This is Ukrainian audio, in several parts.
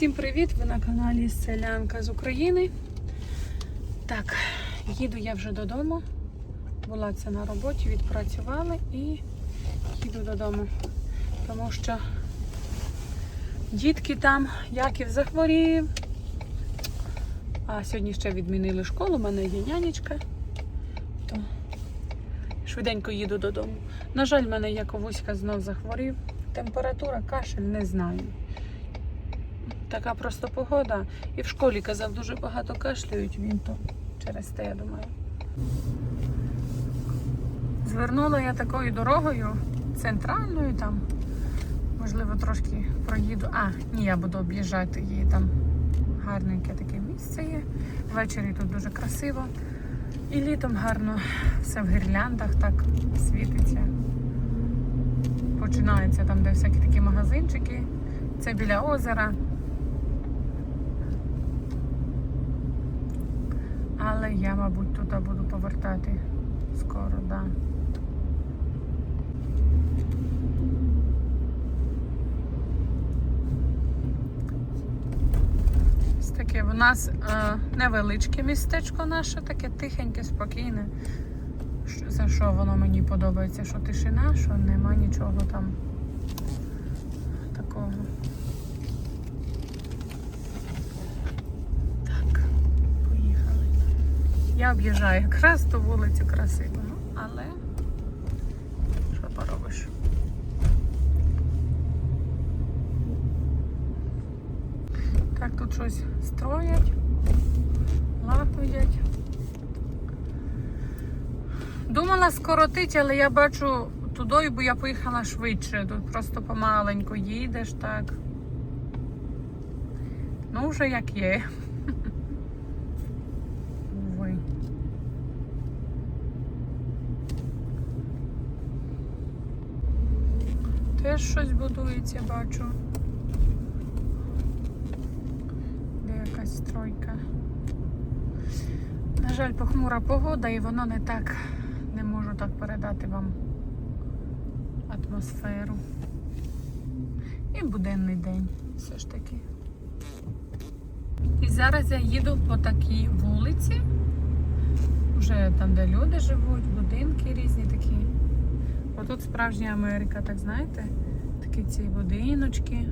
Всім привіт! Ви на каналі Селянка з України. Так, їду я вже додому. Була це на роботі, відпрацювали і їду додому. Тому що дітки там, Яків захворів. А сьогодні ще відмінили школу, у мене є нянечка. То швиденько їду додому. На жаль, в мене Яковуська знов захворів. Температура, кашель, не знаю. Така просто погода. І в школі казав, дуже багато кашляють, він то через те, я думаю. Звернула я такою дорогою, центральною там. Можливо, трошки проїду. А, ні, я буду об'їжджати її там. Гарненьке таке місце є. Ввечері тут дуже красиво. І літом гарно все в гірляндах так світиться. Починається там, де всякі такі магазинчики. Це біля озера. Але я, мабуть, туди буду повертати скоро, да. Ось таке в нас е, невеличке містечко наше, таке тихеньке, спокійне. За що воно мені подобається? Що тишина, що нема нічого там Я об'їжджаю якраз ту вулицю красиву, ну, але що поробиш? Так, тут щось строять, лагодять. Думала скоротити, але я бачу туди, бо я поїхала швидше. Тут просто помаленьку їдеш так. Ну, вже як є. Теж щось будується, бачу. Де якась стройка. На жаль, похмура погода і воно не так, не можу так передати вам атмосферу. І буденний день все ж таки. І зараз я їду по такій вулиці. Вже там, де люди живуть, будинки різні такі. Отут справжня Америка, так знаєте? Такі ці будиночки.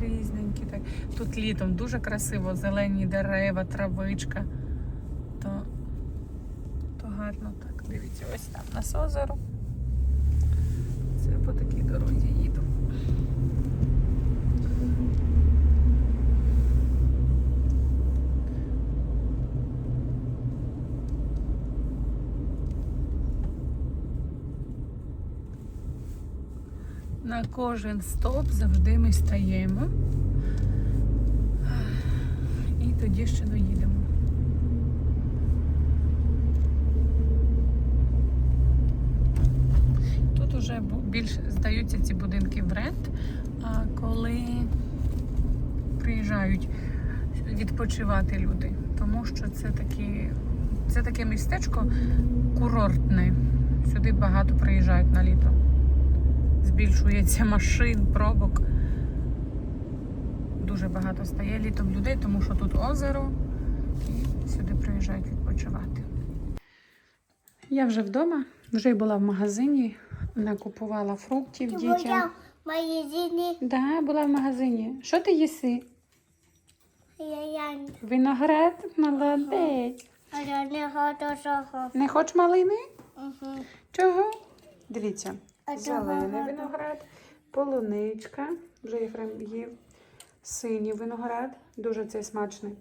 Різненькі так. Тут літом дуже красиво, зелені дерева, травичка. То, то гарно так. Дивіться, ось там на озеро. Це по такій дорозі їду. На кожен стоп завжди ми стаємо. І тоді ще доїдемо. Тут бу- більш здаються ці будинки в рент, а коли приїжджають відпочивати люди. Тому що це такі, це таке містечко курортне. Сюди багато приїжджають на літо збільшується машин, пробок. Дуже багато стає літом людей, тому що тут озеро і сюди приїжджають відпочивати. Я вже вдома, вже була в магазині, накупувала фруктів Ти дітям. була в магазині, Да, була в магазині. Що ти їси? я Виноград? Молодець. я не хочу. Не хоч малини? Угу. Чого? Дивіться, зелений виноград, полуничка, вже Єфрем їв, синій виноград, дуже цей смачний.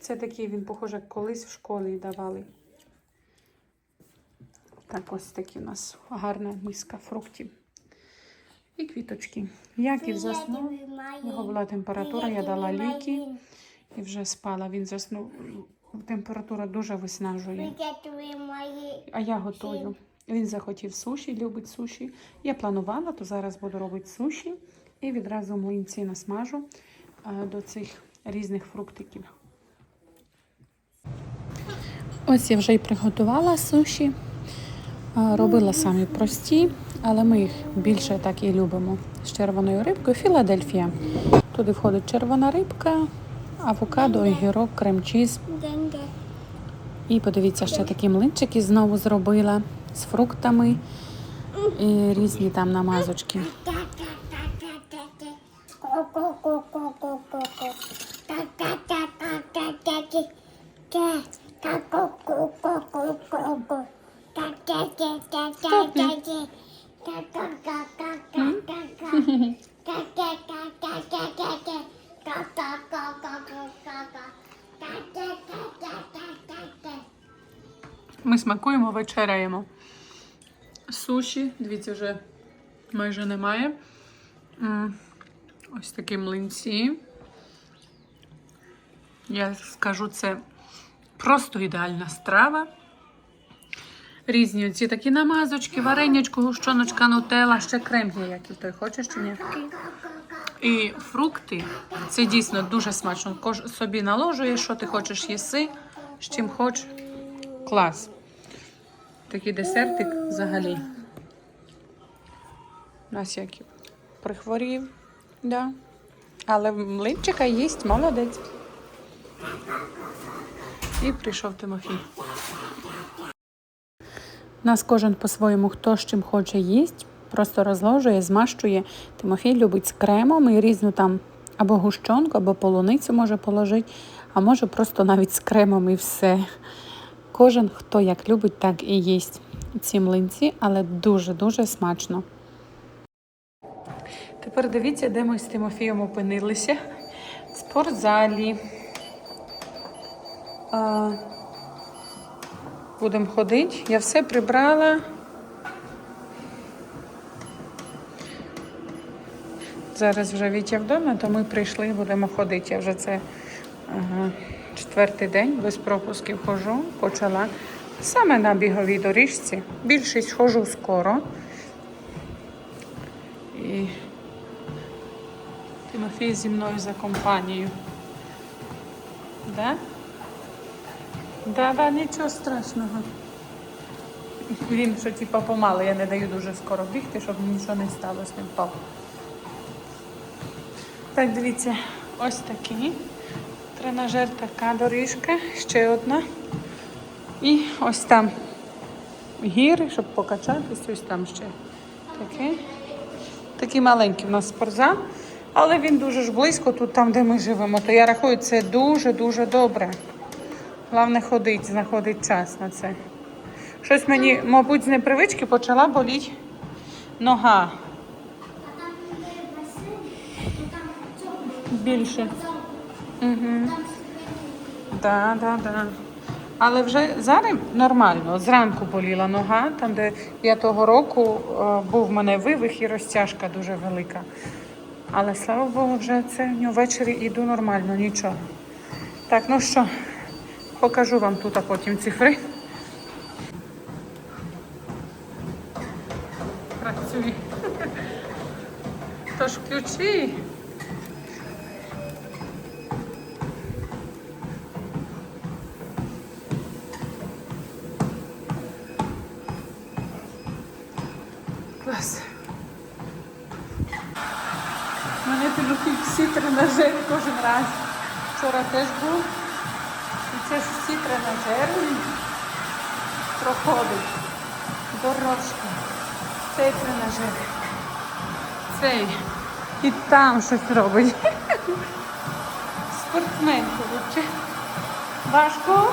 Це такий він, похоже, колись в школі давали. Так, ось такі у нас гарна миска фруктів. І квіточки. Яків заснув. У нього була температура, я дала ліки і вже спала. Він заснув. Температура дуже виснажує. А я готую. Він захотів суші, любить суші. Я планувала, то зараз буду робити суші і відразу млинці насмажу е, до цих різних фруктиків. Ось я вже й приготувала суші. Е, Робила самі прості, але ми їх більше так і любимо. З червоною рибкою Філадельфія. Туди входить червона рибка, авокадо, огірок, крем-чіз. І подивіться, ще такі млинчики знову зробила з фруктами і різні там намазочки. Ми смакуємо, вечеряємо. Суші, дивіться, вже майже немає. Ось такі млинці. Я скажу, це просто ідеальна страва. Різні оці такі намазочки, варенячко, гущоночка, нутелла, ще крем є, який той хочеш чи ні. І фрукти це дійсно дуже смачно. Кож собі наложуєш, що ти хочеш їси, з чим хочеш. Клас. Такий десертик взагалі. Нас як прихворів, да. але млинчика їсть, молодець. І прийшов Тимофій. Нас кожен по-своєму, хто з чим хоче їсть, просто розложує, змащує. Тимофій любить з кремом і різну там або гущонку, або полуницю може положити, а може просто навіть з кремом і все. Кожен, хто як любить, так і їсть ці млинці, але дуже-дуже смачно. Тепер дивіться, де ми з Тимофієм опинилися. В спортзалі. А, Будемо ходити. Я все прибрала. Зараз вже Вітя вдома, то ми прийшли і будемо ходити. Я вже це ага, четвертий день без пропусків хожу, почала. Саме на біговій доріжці. Більшість хожу скоро. І Тимофій зі мною за компанію. Да? Да, да, нічого страшного. Він що типа помало, я не даю дуже скоро бігти, щоб нічого не стало з ним. Так, дивіться, ось такі. Тренажер така доріжка, ще одна. І ось там гіри, щоб покачатись, ось там ще таке. Такий маленький у нас спортзал, але він дуже ж близько тут, там, де ми живемо. То я рахую, це дуже-дуже добре. Головне ходить, знаходить час на це. Щось мені, мабуть, з непривички почала боліти нога. Більше. Угу. Да, да, да. Але вже зараз нормально. Зранку боліла нога, там, де я того року е, був в мене вивих і розтяжка дуже велика. Але слава Богу, вже це ввечері йду нормально, нічого. Так, ну що, покажу вам тут а потім цифри. Працює. Тож ключі. Підуть всі тренажери кожен раз. Вчора теж був. І це ж всі тренажери проходить. Дорожка. Цей тренажер. Цей. І там щось робить. Спортсмен, коротше. Важко?